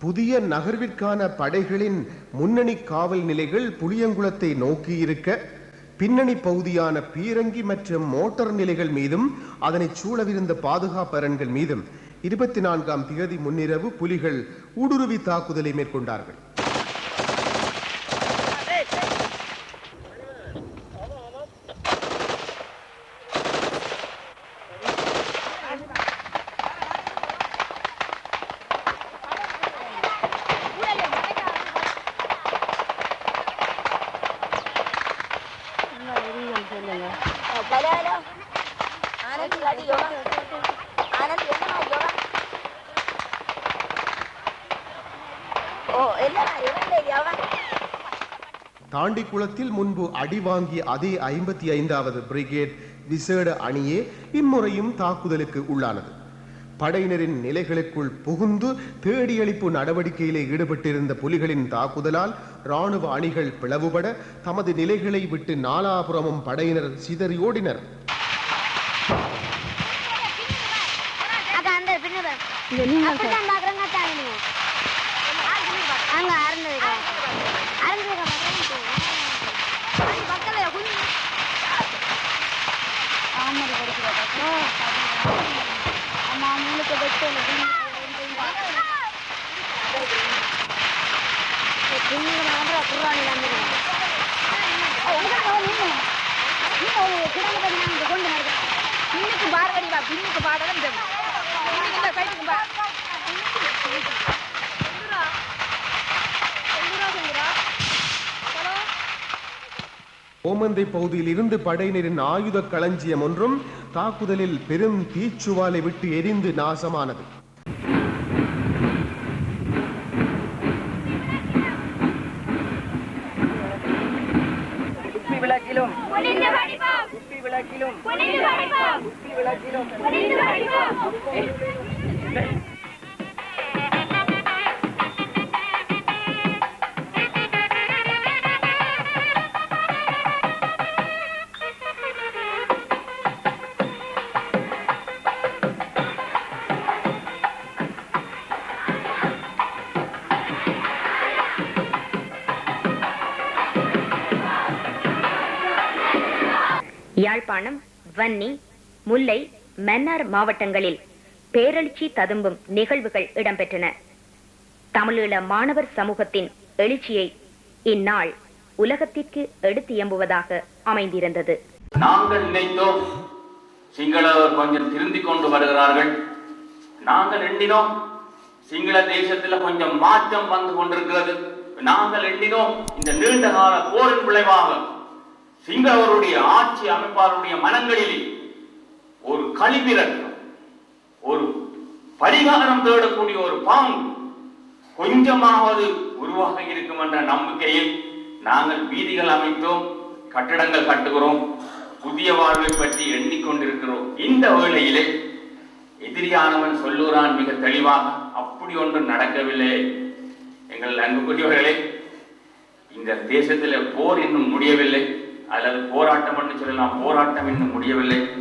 புதிய நகர்விற்கான படைகளின் முன்னணி காவல் நிலைகள் புளியங்குளத்தை நோக்கியிருக்க பின்னணி பகுதியான பீரங்கி மற்றும் மோட்டார் நிலைகள் மீதும் அதனை சூழவிருந்த பாதுகாப்பரன்கள் மீதும் இருபத்தி நான்காம் திகதி முன்னிரவு புலிகள் ஊடுருவி தாக்குதலை மேற்கொண்டார்கள். தாண்டி குளத்தில் முன்பு அடி வாங்கிய அதே ஐம்பத்தி ஐந்தாவது பிரிகேட் விசேட அணியே இம்முறையும் தாக்குதலுக்கு உள்ளானது. படையினரின் நிலைகளுக்குள் புகுந்து தேடியளிப்பு நடவடிக்கையிலே ஈடுபட்டிருந்த புலிகளின் தாக்குதலால் ராணுவ அணிகள் பிளவுபட தமது நிலைகளை விட்டு நாலாபுறமும் படையினர் சிதறியோடினர் அப்படிதான் பின்னுக்கு பார்வடி வா பின்னுக்கு பாடலாம் பின்னுக்கு ஓமந்தை பகுதியில் இருந்து படையினரின் ஆயுத களஞ்சியம் ஒன்றும் தாக்குதலில் பெரும் தீச்சுவாலை விட்டு எரிந்து நாசமானது. விளக்கிலும் விளக்கிலும் யாழ்ப்பாணம் வன்னி முல்லை மன்னார் மாவட்டங்களில் பேரெழுச்சி ததும்பும் நிகழ்வுகள் இடம்பெற்றன. தமிழீழ மாணவர் சமூகத்தின் எழுச்சியை இந்நாள் உலகத்திற்கு எடுத்து எம்புவதாக அமைந்திருந்தது. நாங்கள் நினைத்தோம் சிங்களவர் கொஞ்சம் திருந்திக் கொண்டு வருகிறார்கள். நாங்கள் எண்ணினோம் சிங்கள தேசத்துல கொஞ்சம் மாற்றம் வந்து கொண்டிருக்கிறது. நாங்கள் எண்ணினோம் இந்த நீண்ட கால போரின் விளைவாக சிங்களவருடைய ஆட்சி அமைப்பாளருடைய மனங்களில் ஒரு கழிவிறக்கம் ஒரு பரிகாரம் தேடக்கூடிய ஒரு பாங்கு கொஞ்சமாவது உருவாக இருக்கும் என்ற நம்பிக்கையில் நாங்கள் வீதிகள் அமைத்தோம் கட்டடங்கள் கட்டுகிறோம் புதிய வாழ்வை பற்றி எண்ணிக்கொண்டிருக்கிறோம். இந்த வேளையிலே எதிரியானவன் சொல்லுறான் மிக தெளிவாக அப்படி ஒன்றும் நடக்கவில்லை. எங்கள் அன்புக்குரியவர்களே இந்த தேசத்தில் போர் இன்னும் முடியவில்லை. அல்லது போராட்டம் என்று சொல்லலாம் போராட்டம் இன்னும் முடியவில்லை.